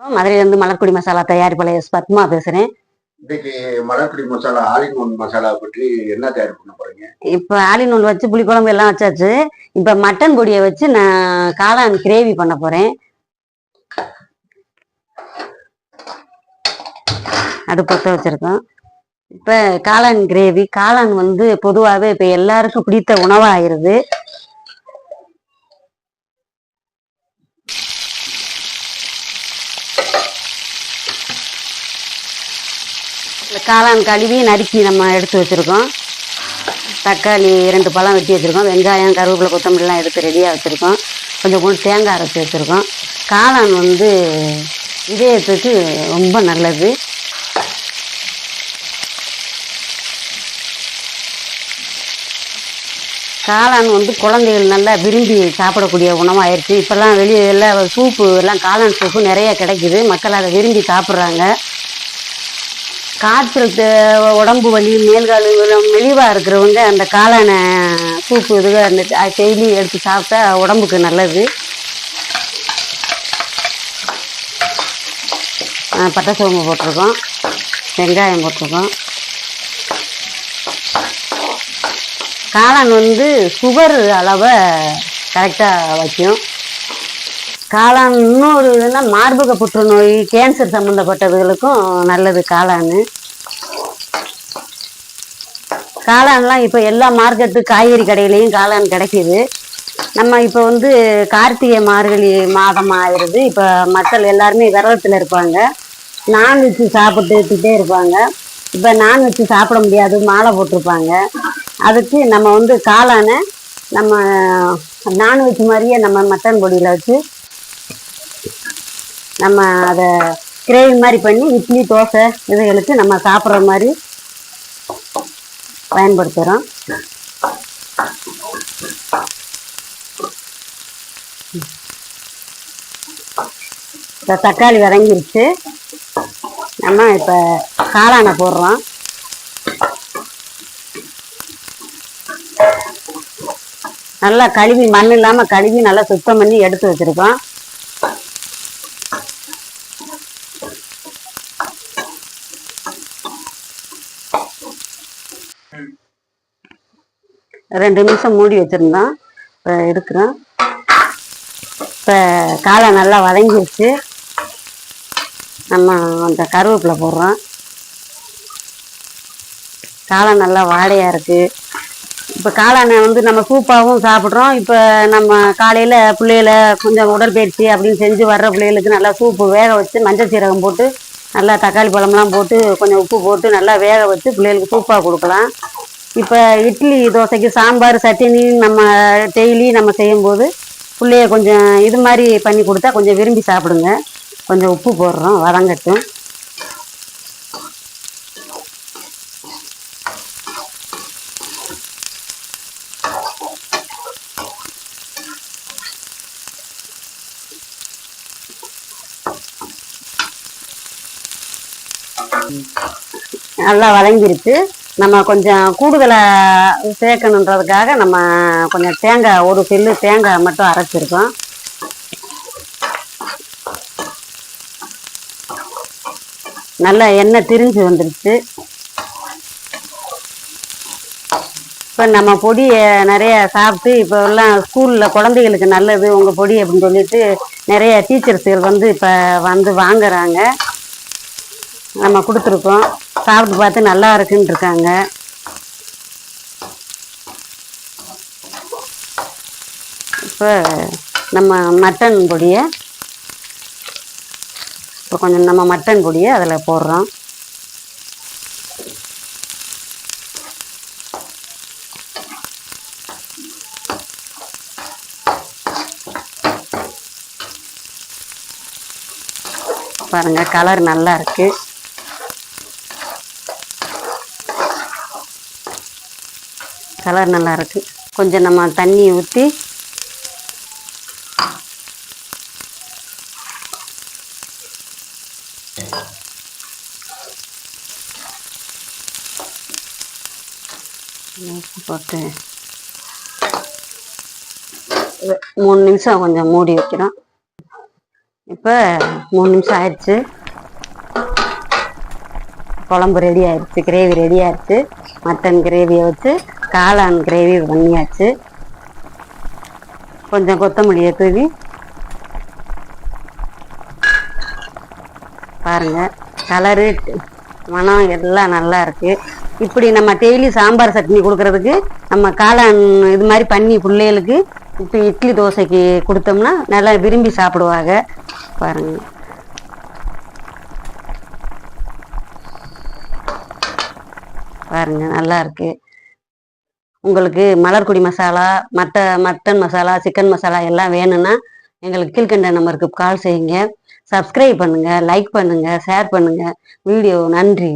மதுரையிலேருந்து மலர்குடி மசாலா தயாரிப்பாளர் எஸ் பத்மா பேசுகிறேன் இன்னைக்கு மலர்குடி மசாலா ஒன் மசாலா பற்றி என்ன தயார் பண்ண போறீங்க? இப்போ ஆலிநூல் வச்சு புளிக்குழம்பு எல்லாம் வச்சாச்சு. இப்போ மட்டன் பொடியை வச்சு நான் காளான் கிரேவி பண்ண போகிறேன் அது பற்ற வச்சுருக்கோம். இப்போ காளான் கிரேவி காளான் வந்து பொதுவாகவே இப்போ எல்லாருக்கும் பிடித்த உணவாக ஆயிடுது. காளான் கழுவி நறுக்கி நம்ம எடுத்து வச்சுருக்கோம். தக்காளி இரண்டு பழம் வெட்டி வச்சுருக்கோம். வெங்காயம் கருவேப்பிலை கொத்தமல்லிலாம் எடுத்து ரெடியாக வச்சுருக்கோம். கொஞ்சம் கொஞ்சம் தேங்காய் அரைச்சி வச்சுருக்கோம். காளான் வந்து இதயத்துக்கு ரொம்ப நல்லது. காளான் வந்து குழந்தைகள் நல்லா விரும்பி சாப்பிடக்கூடிய உணவாயிருச்சு இப்போல்லாம் வெளியே எல்லாம் சூப்பு எல்லாம் காளான் சூப்பு நிறைய கிடைக்குது. மக்கள் அதை விரும்பி சாப்பிட்றாங்க. காய்ச்சல் உடம்பு வலி மேல்கால் மெலிவாக இருக்கிறவங்க அந்த காளானை சூப்பு இது அந்த டெய்லி எடுத்து சாப்பிட்டா உடம்புக்கு நல்லது. பட்டை சோம்பு போட்டிருக்கோம். வெங்காயம் போட்டிருக்கோம். காளான் வந்து சுகர் அளவை கரெக்டாக வைக்கும். காளான் இன்னொரு இதுனா மார்பக புற்றுநோய் கேன்சர் சம்மந்தப்பட்டதுகளுக்கும் நல்லது காளான். காளான்லாம் இப்போ எல்லா மார்க்கெட்டு காய்கறி கடையிலையும் காளான் கிடைக்கிது. நம்ம இப்போ வந்து கார்த்திகை மார்கழி மாதம் ஆயிடுது. இப்போ மக்கள் எல்லாருமே விரதத்தில் இருப்பாங்க. நான்வெஜ் சாப்பிட்டுக்கிட்டே இருப்பாங்க. இப்போ நான்வெஜ் சாப்பிட முடியாது மாலை போட்டிருப்பாங்க. அதுக்கு நம்ம வந்து காளானை நம்ம நான்வெஜ் மாதிரியே நம்ம மட்டன் பொடியில் வச்சு நம்ம அதை கிரேவி மாதிரி பண்ணி இட்லி தோசை இதுகளுக்கு நம்ம சாப்பிட்ற மாதிரி பயன்படுத்துகிறோம் இப்போ தக்காளி வதங்கிருச்சு. நம்ம இப்போ காளானை போடுறோம். நல்லா கழுவி மண் இல்லாமல் கழுவி நல்லா சுத்தம் பண்ணி எடுத்து வச்சுருக்கோம். ரெண்டு நிமிஷம் மூடி வச்சுருந்தோம் இப்போ எடுக்கிறோம் இப்போ காலை நல்லா வதங்கிருச்சு. நம்ம அந்த கருவேப்பிலை போடுறோம். காளை நல்லா வாடையாக இருக்குது இப்போ காளானை வந்து நம்ம சூப்பாகவும் சாப்பிட்றோம். இப்போ நம்ம காலையில் பிள்ளைகள கொஞ்சம் உடற்பயிற்சி அப்படின்னு செஞ்சு வர்ற பிள்ளைகளுக்கு நல்லா சூப்பு வேக வச்சு மஞ்சள் சீரகம் போட்டு நல்லா தக்காளி பழம்லாம் போட்டு கொஞ்சம் உப்பு போட்டு நல்லா வேக வச்சு பிள்ளைகளுக்கு சூப்பாக கொடுக்கலாம். இப்போ இட்லி தோசைக்கு சாம்பார் சட்னி நம்ம டெய்லி நம்ம செய்யும்போது பிள்ளைய கொஞ்சம் இது மாதிரி பண்ணி கொடுத்தா கொஞ்சம் விரும்பி சாப்பிடுங்க. கொஞ்சம் உப்பு போடுறோம் வதங்கட்டும். நல்லா வதங்கிருக்கு நம்ம கொஞ்சம் கூடுதலாக சேர்க்கணுன்றதுக்காக நம்ம கொஞ்சம் தேங்காய் ஒரு சில்லு தேங்காய் மட்டும் அரைச்சிருக்கோம். நல்லா எண்ணெய் திரிஞ்சு வந்துருச்சு. இப்போ நம்ம பொடியை நிறைய சாப்பிட்டு இப்போ எல்லாம் ஸ்கூலில் குழந்தைகளுக்கு நல்லது உங்கள் பொடி அப்படின்னு சொல்லிட்டு நிறைய டீச்சர்ஸ்கள் வந்து இப்போ வந்து வாங்குறாங்க. நம்ம கொடுத்துருக்கோம். சாப்பிட்டு பார்த்து நல்லா இருக்குன்னு இருக்காங்க இப்போ நம்ம மட்டன் பொடியை இப்போ கொஞ்சம் நம்ம மட்டன் பொடியை அதில் போடுறோம். பாருங்கள் கலர் நல்லா இருக்குது கலர் நல்லா இருக்கு கொஞ்சம் நம்ம தண்ணி ஊற்றி போட்டு மூணு நிமிஷம் கொஞ்சம் மூடி வைக்கிறோம். இப்போ மூணு நிமிஷம் ஆயிடுச்சு. குழம்பு ரெடி ஆயிடுச்சு. கிரேவி ரெடி ஆயிடுச்சு. மட்டன் கிரேவியை வச்சு காளான் கிரேவி பண்ணியாச்சு. கொஞ்சம் கொத்தமல்லியை தூவி. பாருங்க கலரு மனம் எல்லாம் நல்லா இருக்கு. இப்படி நம்ம டெய்லி சாம்பார் சட்னி கொடுக்கறதுக்கு நம்ம காளான் இது மாதிரி பண்ணி பிள்ளைகளுக்கு இப்போ இட்லி தோசைக்கு கொடுத்தோம்னா நல்லா விரும்பி சாப்பிடுவாங்க. பாருங்க. பாருங்க நல்லா இருக்கு. உங்களுக்கு மலர்குடி மசாலா மட்ட மட்டன் மசாலா சிக்கன் மசாலா எல்லாம் வேணும்னா எங்களுக்கு கீழ்கண்ட நம்பருக்கு கால் செய்யுங்க. சப்ஸ்கிரைப் பண்ணுங்கள் லைக் பண்ணுங்கள் ஷேர் பண்ணுங்கள் வீடியோ நன்றி.